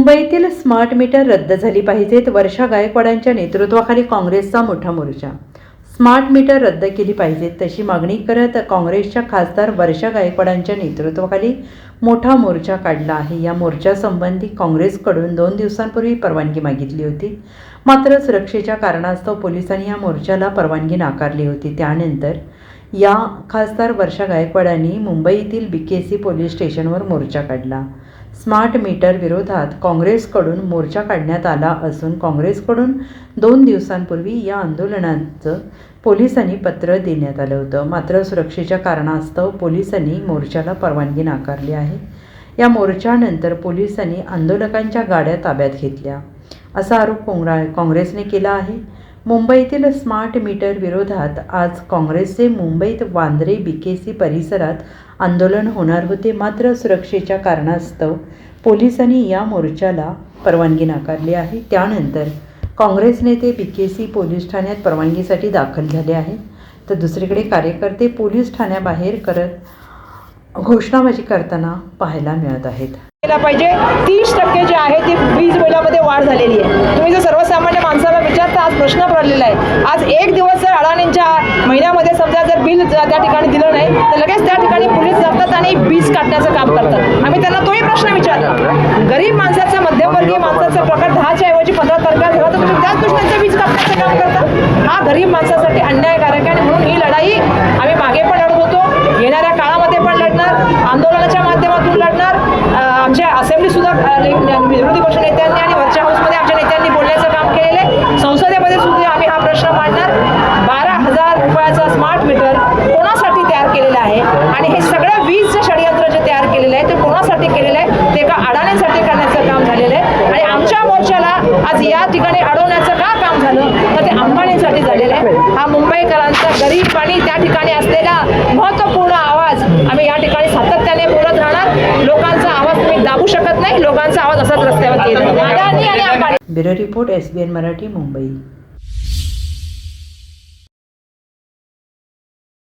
मुंबईतील smart meter रद्द झाली पाहिजेत वर्षा गायकवाडांच्या नेतृत्वाखाली काँग्रेसचा मोठा मोर्चा. स्मार्ट मीटर रद्द केली पाहिजेत तशी मागणी करत काँग्रेसच्या खासदार वर्षा गायकवाडांच्या नेतृत्वाखाली मोठा मोर्चा काढला आहे. या मोर्चासंबंधी काँग्रेसकडून दोन दिवसांपूर्वी परवानगी मागितली होती. मात्र सुरक्षेच्या कारणास्तव पोलिसांनी या मोर्चाला परवानगी नाकारली होती. त्यानंतर या खासदार वर्षा गायकवाडांनी मुंबईतील बी के सी पोलीस स्टेशनवर मोर्चा काढला. स्मार्ट मीटर विरोधात काँग्रेसकडून मोर्चा काढण्यात आला असून काँग्रेसकडून दोन दिवसांपूर्वी या आंदोलनाचं पोलिसांनी पत्र देण्यात आलं होतं. मात्र सुरक्षेच्या कारणास्तव पोलिसांनी मोर्चाला परवानगी नाकारली आहे. या मोर्चानंतर पोलिसांनी आंदोलकांच्या गाड्या ताब्यात घेतल्या. असा आरोप काँग्रा काँग्रेसने केला आहे. मुंबईतील स्मार्ट मीटर विरोधात आज काँग्रेसचे मुंबईत वांद्रे बीकेसी परिसरात आंदोलन होणार होते. मात्र सुरक्षेच्या कारणास्तव पोलिसांनी या मोर्चाला परवानगी नाकारली आहे. त्यानंतर काँग्रेस नेते बी पोलीस ठाण्यात परवानगीसाठी दाखल झाले आहेत. तर दुसरीकडे कार्यकर्ते पोलीस ठाण्याबाहेर करत घोषणाबाजी करताना पाहायला मिळत आहेत. केला पाहिजे. तीस टक्के जे आहे ती वीज बिलामध्ये वाढ झालेली आहे. तुम्ही जर सर्वसामान्य माणसाला प्रश्न पडलेला आहे. आज एक दिवस जर अडाणींच्या महिन्यामध्ये समजा जर बिल त्या ठिकाणी दिलं नाही तर लगेच त्या ठिकाणी पोलीस जातात आणि वीज काढण्याचं काम करतात. आम्ही त्यांना तोही प्रश्न विचारला. गरीब माणसाचा मध्यमवर्गीय माणसाचा प्रकार दहाच्या ऐवजी पंधरा तारखेला झाला तर तुम्ही त्याच दृष्टीचं वीज काढण्याचं काम करता? हा गरीब माणसासाठी अन्यायकारक आहे आणि म्हणून ही लढाई आम्ही मागे पण रुपयाचा स्मार्ट मीटर कोणासाठी तयार केलेलं आहे? आणि हे सगळं वीजचं षडयंत्र जे तयार केलेलं आहे ते कोणासाठी केलेलं आहे ते एका अडाण्यासाठी करण्याचं काम झालेलं आहे. आणि आमच्या मोर्चाला आज या ठिकाणी अडवण्याचं का काम झालं? तर ते अंबानीसाठी झालेलं आहे. हा मुंबईकरांचा गरीब आणि त्या ठिकाणी असलेला महत्त्वपूर्ण आवाज आम्ही या ठिकाणी सातत्याने बोलत राहणार. लोकांचा आवाज तुम्ही दाबू शकत नाही. लोकांचा आवाज असाच रस्त्यावर येईल अडाणी आणि Ambani bureau report S B N Marathi Mumbai.